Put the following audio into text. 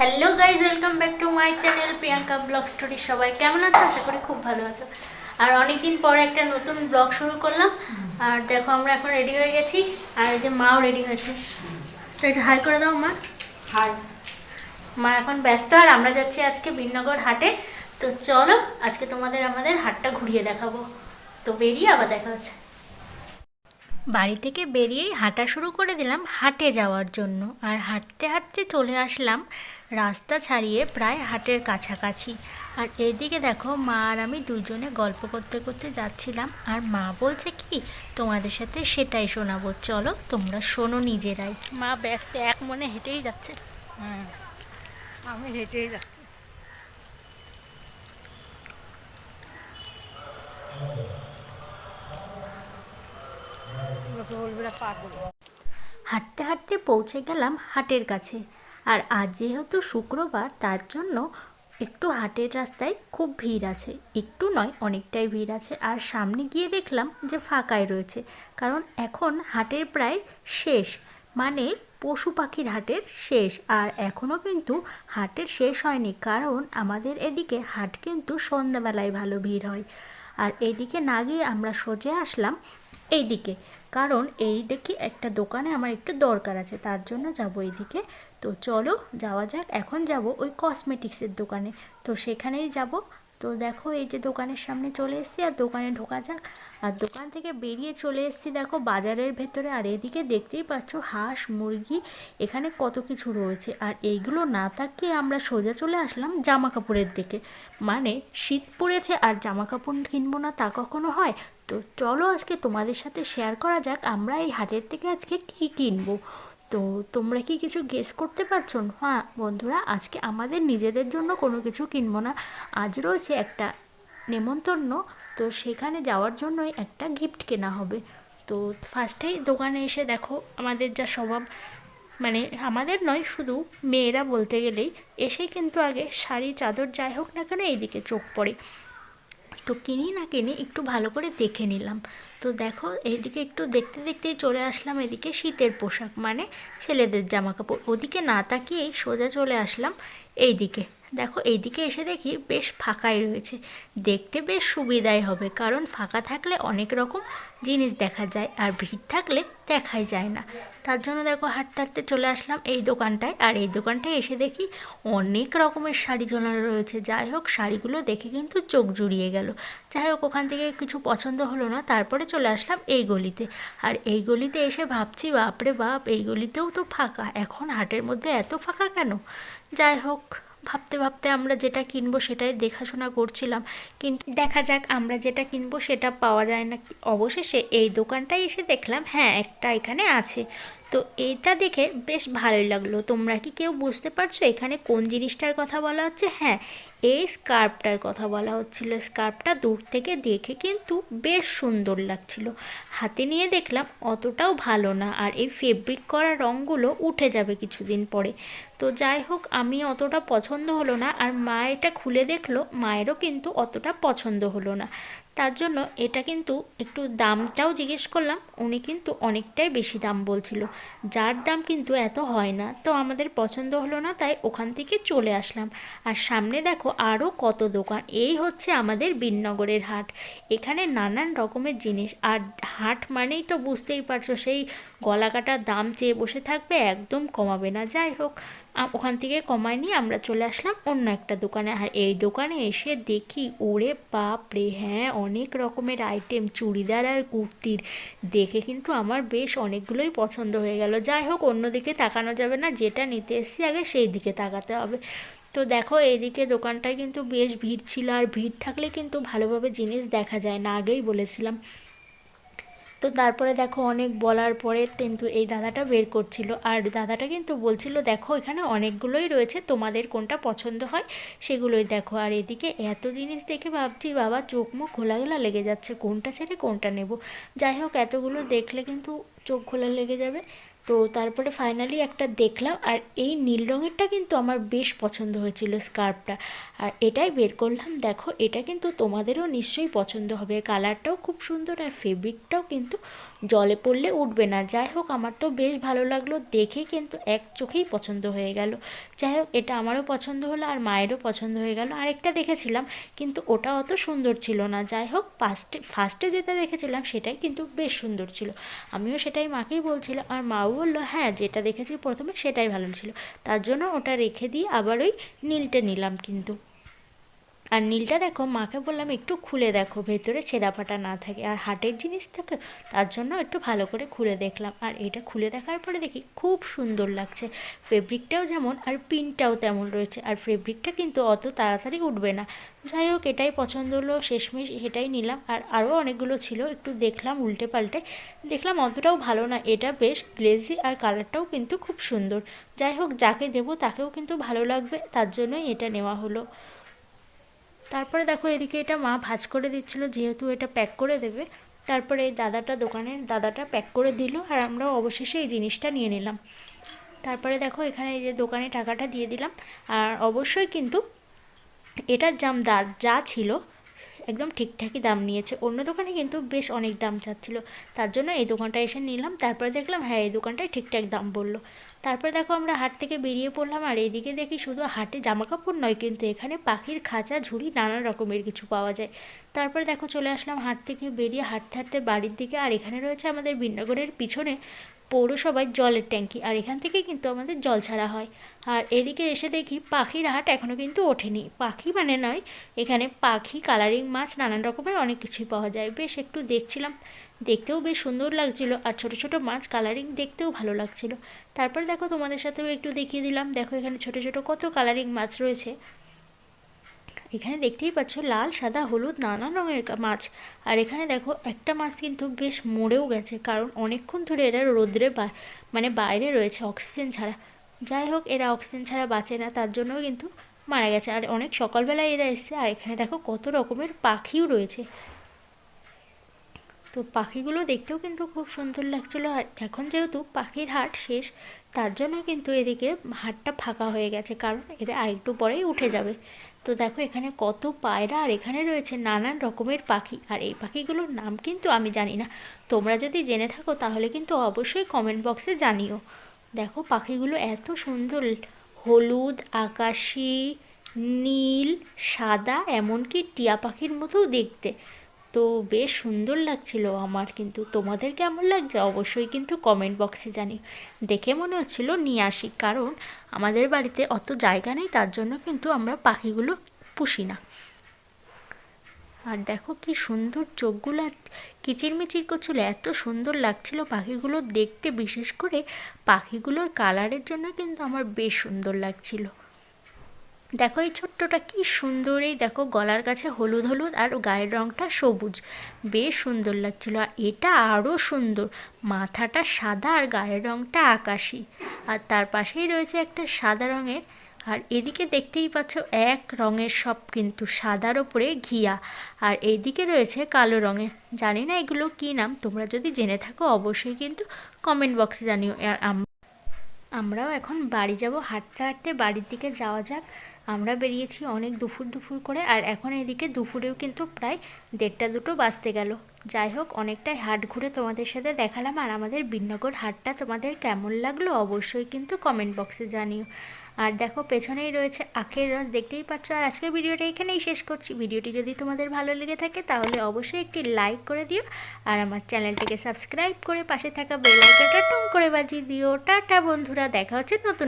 Hello guys welcome back to my channel Priyanka vlog story সবাই কেমন আছো? আশা করি খুব ভালো আছো। আর অনেকদিন পরে একটা নতুন ব্লগ শুরু করলাম। আর দেখো আমরা এখন রেডি হয়ে গেছি। আর যে মাও রেডি হয়েছে। তো একটু হাই করে দাও মা। হাই মা এখন ব্যস্ত আর আমরা যাচ্ছি আজকে বিনগর হাটে। তো চলো আজকে তোমাদের আমাদের হাটটা ঘুরিয়ে দেখাবো। তো বেরিয়ে আবার দেখা হচ্ছে। বাড়ি থেকে বেরিয়েই হাঁটা শুরু করে দিলাম হাটে যাওয়ার জন্য। আর হাঁটতে হাঁটতে চলে আসলাম রাস্তা ছাড়িয়ে প্রায় হাটের কাছাকাছি। আর এদিকে দেখো মা আর আমি দুজনে গল্প করতে করতে যাচ্ছিলাম। আর মা বলছে কি তোমাদের সাথে সেটাই শোনাবো। চলো তোমরা শোনো নিজেরাই। মা ব্যস্ত এক মনে হেঁটেই যাচ্ছে। হ্যাঁ আমি হেঁটেই যাচ্ছি। হাঁটতে হাঁটতে পৌঁছে গেলাম হাটের কাছে। আর আজ যেহেতু শুক্রবার, তার জন্য একটু হাটের রাস্তায় খুব ভিড় আছে। একটু নয়, অনেকটাই ভিড় আছে। আর সামনে গিয়ে দেখলাম যে ফাঁকাই রয়েছে। কারণ এখন হাটের প্রায় শেষ। মানে পশু পাখির হাটের শেষ। আর এখনও কিন্তু হাটের শেষ হয়নি। কারণ আমাদের এদিকে হাট কিন্তু সন্ধ্যাবেলায় ভালো ভিড় হয়। আর এইদিকে না গিয়ে আমরা সোজা আসলাম এইদিকে। কারণ এই দেখি একটা দোকানে আমার একটু দরকার আছে। তার জন্য যাব এইদিকে। তো চলো যাওয়া যাক। এখন যাব ওই কসমেটিক্সের দোকানে। তো সেখানেই যাব। তো দেখো এই যে দোকানের সামনে চলে এসেছি আর দোকানে ঢোকা যাক। আর দোকান থেকে বেরিয়ে চলে এসেছি দেখো বাজারের ভেতরে। আর এদিকে দেখতেই পাচ্ছ হাঁস, মুরগি, এখানে কত কিছু রয়েছে। আর এইগুলো না তাকিয়ে আমরা সোজা চলে আসলাম জামা কাপড়ের দিকে। মানে শীত পড়েছে আর জামা কাপড় কিনবো না তা কখনো হয়। তো চলো আজকে তোমাদের সাথে শেয়ার করা যাক আমরা এই হাটের থেকে আজকে কী কিনবো। তো তোমরা কি কিছু গেস করতে পারছ? হ্যাঁ বন্ধুরা, আজকে আমাদের নিজেদের জন্য কোনো কিছু কিনবো না। আজ রয়েছে একটা নেমন্তন্ন, তো সেখানে যাওয়ার জন্যই একটা গিফট কেনা হবে। তো ফার্স্টেই দোকানে এসে দেখো, আমাদের যা স্বভাব মানে আমাদের নয়, শুধু মেয়েরা বলতে গেলেই, এসেই কিন্তু আগে শাড়ি, চাদর যাই হোক না কেন, এইদিকে চোখ পড়ে। তো কিনি না কিনি একটু ভালো করে দেখে নিলাম। তো দেখো এইদিকে একটু দেখতে দেখতেই চলে আসলাম এদিকে শীতের পোশাক মানে ছেলেদের জামা কাপড় ওদিকে না তাকিয়েই সোজা চলে আসলাম এইদিকে। দেখো, এইদিকে এসে দেখি বেশ ফাঁকাই রয়েছে। দেখতে বেশ সুবিধাই হবে, কারণ ফাঁকা থাকলে অনেক রকম জিনিস দেখা যায় আর ভিড় থাকলে দেখাই যায় না। তার জন্য দেখো হাঁটতে হাঁটতে চলে আসলাম এই দোকানটায়। আর এই দোকানটায় এসে দেখি অনেক রকমের শাড়ি ঝোলানো রয়েছে। যাই হোক, শাড়িগুলো দেখে কিন্তু চোখ জুড়িয়ে গেল। যাই হোক, ওখান থেকে কিছু পছন্দ হলো না, তারপরে চলে আসলাম এই গলিতে। আর এই গলিতে এসে ভাবছি, বাপরে বাপ, এই গলিতেও তো ফাঁকা। এখন হাটের মধ্যে এত ফাঁকা কেন? যাই হোক ভাবতে ভাবতে আমরা যেটা কিনবো সেটাই দেখাশোনা করছিলাম। কিন্তু দেখা যাক আমরা যেটা কিনবো সেটা পাওয়া যায় না অবশেষে এই দোকানটায় এসে দেখলাম হ্যাঁ একটা এখানে আছে। তো এটা দেখে বেশ ভালোই লাগল। তোমরা কি কেউ বুঝতে পারছ এখানে কোন জিনিসটার কথা বলা হচ্ছে? হ্যাঁ এই স্কার্ফটার কথা বলা হচ্ছিল। স্কার্ফটা দূর থেকে দেখে কিন্তু বেশ সুন্দর লাগছিল। হাতে নিয়ে দেখলাম অতটাও ভালো না আর এই ফেব্রিক করা রঙগুলো উঠে যাবে কিছুদিন পরে। তো যাই হোক, আমি অতটা পছন্দ হলো না আর মা এটা খুলে দেখল, মায়েরও কিন্তু অতটা পছন্দ হলো না। তার জন্য এটা কিন্তু একটু দামটাও জিজ্ঞেস করলাম, উনি কিন্তু অনেকটাই বেশি দাম বলছিল। যার দাম কিন্তু এত হয় না, তো আমাদের পছন্দ হলো না, তাই ওখান থেকে চলে আসলাম। আর সামনে দেখো আরও কত দোকান, এই হচ্ছে আমাদের বিননগরের হাট। এখানে নানান রকমের জিনিস, আর হাট মানেই তো বুঝতেই পারছ, সেই গলা কাটার দাম চেয়ে বসে থাকবে একদম কমাবে না। যাই হোক ওখান থেকে কমায় নিয়ে আমরা চলে আসলাম অন্য একটা দোকানে। আর এই দোকানে এসে দেখি, ওরে বাপ রে হ্যাঁ অনেক রকমের আইটেম চুড়িদার আর কুর্তির। দেখে কিন্তু আমার বেশ অনেকগুলোই পছন্দ হয়ে গেল। যাই হোক অন্যদিকে তাকানো যাবে না, যেটা নিতে এসেছি আগে সেই দিকে তাকাতে হবে। তো দেখো, এইদিকে দোকানটায় কিন্তু বেশ ভিড় ছিল, আর ভিড় থাকলে কিন্তু ভালোভাবে জিনিস দেখা যায় না, আগেই বলেছিলাম। তো তারপরে দেখো অনেক বলার পরে কিন্তু এই দাদাটা বের করছিল। আর দাদাটা কিন্তু বলছিল, দেখো, এখানে অনেকগুলোই রয়েছে, তোমাদের কোনটা পছন্দ হয় সেগুলোই দেখো। আর এদিকে এত জিনিস দেখে ভাবছি, বাবা, চোখ মুখ ঘোলা ঘোলা লেগে যাচ্ছে, কোনটা ছেড়ে কোনটা নেব? যাই হোক, এতগুলো দেখলে কিন্তু চোখ খোলা লেগে যাবে। তো তারপরে ফাইনালি একটা দেখলাম, আর এই নীল রঙেরটা কিন্তু আমার বেশ পছন্দ হয়েছিল স্কার্ফটা আর এটাই বের করলাম, দেখো এটা কিন্তু তোমাদেরও নিশ্চয়ই পছন্দ হবে। কালারটাও খুব সুন্দর আর ফেব্রিকটাও কিন্তু জলে পড়লে উঠবে না। যাই হোক, আমার তো বেশ ভালো লাগল দেখে, কিন্তু এক চোখেই পছন্দ হয়ে গেল। যাই হোক, এটা আমারও পছন্দ হলো আর মায়েরও পছন্দ হয়ে গেল। আরেকটা দেখেছিলাম, কিন্তু ওটা অত সুন্দর ছিল না। যাই হোক ফার্স্টে ফার্স্টে যেটা দেখেছিলাম, সেটাই কিন্তু বেশ সুন্দর ছিল। আমিও সেটাই মাকেই বলছিলাম, আর মাও বলল হ্যাঁ যেটা দেখেছি প্রথমে সেটাই ভালো ছিল। তার জন্য ওটা রেখে দিয়ে আবার ওই নীলটা নিলাম কিন্তু। আর নীলটা দেখো, মাকে বললাম একটু খুলে দেখো, ভেতরে ছেঁড়া ফাটা না থাকে। আর হাটের জিনিস থাকে তার জন্য একটু ভালো করে খুলে দেখলাম। আর এটা খুলে দেখার পরে দেখি খুব সুন্দর লাগছে। ফেব্রিকটাও যেমন, আর পিনটাও তেমন রয়েছে। আর ফেব্রিকটা কিন্তু অত তাড়াতাড়ি উঠবে না। যাই হোক, এটাই পছন্দ হলো, শেষমেশ সেটাই নিলাম। আর আরও অনেকগুলো ছিল, একটু দেখলাম উল্টে পাল্টে। দেখলাম অতটাও ভালো না, এটা বেশ গ্লেজি আর কালারটাও কিন্তু খুব সুন্দর। যাই হোক, যাকে দেবো তাকেও কিন্তু ভালো লাগবে, তার জন্যই এটা নেওয়া হলো। তারপরে দেখো এদিকে এটা মা ভাজ করে দিচ্ছিল, যেহেতু এটা প্যাক করে দেবে। তারপরে এই দাদাটা দোকানের দাদাটা প্যাক করে দিল আর আমরা অবশেষে এই জিনিসটা নিয়ে নিলাম। তারপরে দেখো এখানে এই যে দোকানে টাকাটা দিয়ে দিলাম। আর অবশ্যই কিন্তু এটার দাম দার যা ছিল একদম ঠিকঠাকই দাম নিয়েছে। অন্য দোকানে কিন্তু বেশ অনেক দাম চাচ্ছিল। তার জন্য এই দোকানটা এসে নিলাম। তারপরে দেখলাম হ্যাঁ এই দোকানটায় ঠিকঠাক দাম বলল। তারপরে দেখো, আমরা হাট থেকে বেরিয়ে পড়লাম। আর এইদিকে দেখি শুধু হাটে জামা কাপড় নয়, কিন্তু এখানে পাখির খাঁচা, ঝুড়ি, নানা রকমের কিছু পাওয়া যায়। তারপরে দেখো, চলে আসলাম হাট থেকে বেরিয়ে হাঁটতে হাঁটতে বাড়ির দিকে। আর এখানে রয়েছে আমাদের বিন্নগরের পিছনে পৌরসভায় জলের ট্যাঙ্কি, আর এখান থেকে কিন্তু আমাদের জল ছাড়া হয়। আর এদিকে এসে দেখি পাখির হাট এখনও কিন্তু ওঠেনি। পাখি মানে নয়, এখানে পাখি, কালারিং মাছ, নানান রকমের অনেক কিছুই পাওয়া যায়। বেশ একটু দেখছিলাম, দেখতেও বেশ সুন্দর লাগছিল, আর ছোট ছোট মাছ, কালারিং দেখতেও ভালো লাগছিল। তারপর দেখো তোমাদের সাথেও একটু দেখিয়ে দিলাম। দেখো এখানে ছোট ছোট কত কালারিং মাছ রয়েছে। এখানে দেখতেই পাচ্ছ লাল, সাদা, হলুদ, নানান রঙের মাছ। আর এখানে দেখো, একটা মাছ কিন্তু বেশ মরেও গেছে, কারণ অনেকক্ষণ ধরে এরা রোদ্রে মানে বাইরে রয়েছে অক্সিজেন ছাড়া। যাই হোক, এরা অক্সিজেন ছাড়া বাঁচে না, তার জন্য কিন্তু মারা গেছে। আর অনেক সকালবেলায় এরা এসছে, আর এখানে দেখো কত রকমের পাখিও রয়েছে। তো পাখিগুলো দেখতেও কিন্তু খুব সুন্দর লাগছিল। আর এখন যেহেতু পাখির হাট শেষ, তার জন্য কিন্তু এদিকে হাটটা ফাঁকা হয়ে গেছে, কারণ এদের আরেকটু পরেই উঠে যাবে। তো দেখো এখানে কত পায়রা, আর এখানে রয়েছে নানান রকমের পাখি। আর এই পাখিগুলোর নাম কিন্তু আমি জানি না। তোমরা যদি জেনে থাকো, তাহলে কিন্তু অবশ্যই কমেন্ট বক্সে জানিও। দেখো পাখিগুলো এত সুন্দর, হলুদ, আকাশি, নীল, সাদা, এমনকি টিয়া পাখির মতোও দেখতে। তো বেশ সুন্দর লাগছিল আমার, কিন্তু তোমাদের কেমন লাগছে? অবশ্যই কিন্তু কমেন্ট বক্সে জানি দেখে মনে হচ্ছিল নিয়ে আসি, কারণ আমাদের বাড়িতে অত জায়গা নেই, তার জন্য কিন্তু আমরা পাখিগুলো পুষি না। আর দেখো কি সুন্দর চোখগুলো, কিচিরমিচির করছিল, এত সুন্দর লাগছিল পাখিগুলো দেখতে, বিশেষ করে পাখিগুলোর কালারের জন্য কিন্তু আমার বেশ সুন্দর লাগছিল। দেখো এই ছোট্টটা কি সুন্দর, এই দেখো গলার কাছে হলুদ হলুদ আর গায়ের রঙটা সবুজ। বেশ সুন্দর লাগছিল আর এটা আরও সুন্দর, মাথাটা সাদা আর গায়ের রঙটা আকাশি। আর তার পাশেই রয়েছে একটা সাদা রঙের, আর এদিকে দেখতেই পাচ্ছ এক রঙের সব কিন্তু সাদার ওপরে ঘিয়া, আর এইদিকে রয়েছে কালো রঙের জানি না এগুলো কী নাম, তোমরা যদি জেনে থাকো অবশ্যই কিন্তু কমেন্ট বক্সে জানিও। আর আমরাও এখন বাড়ি যাব। হাঁটতে হাঁটতে বাড়ির দিকে যাওয়া যাক। আমরা বেরিয়েছি অনেক দুপুর দুপুর করে আর এখন এদিকে দুপুরেও কিন্তু প্রায় দেড়টা দুটো বাজতে গেল। যাই হোক, অনেকটাই হাট ঘুরে তোমাদের সাথে দেখালাম আর আমাদের বিনগর হাটটা তোমাদের কেমন লাগল অবশ্যই কিন্তু কমেন্ট বক্সে জানিও। আর দেখো, পেছনেই রয়েছে আখের রস, দেখতেই পাচ্ছ। আর আজকের ভিডিওটা এখানেই শেষ করছি। ভিডিওটি যদি তোমাদের ভালো লেগে থাকে তাহলে অবশ্যই একটি লাইক করে দিও। আর আমার চ্যানেলটিকে সাবস্ক্রাইব করে পাশে থাকা বেল আইকনটা টুং করে বাজিয়ে দিও। টাটা বন্ধুরা, দেখা হচ্ছে নতুন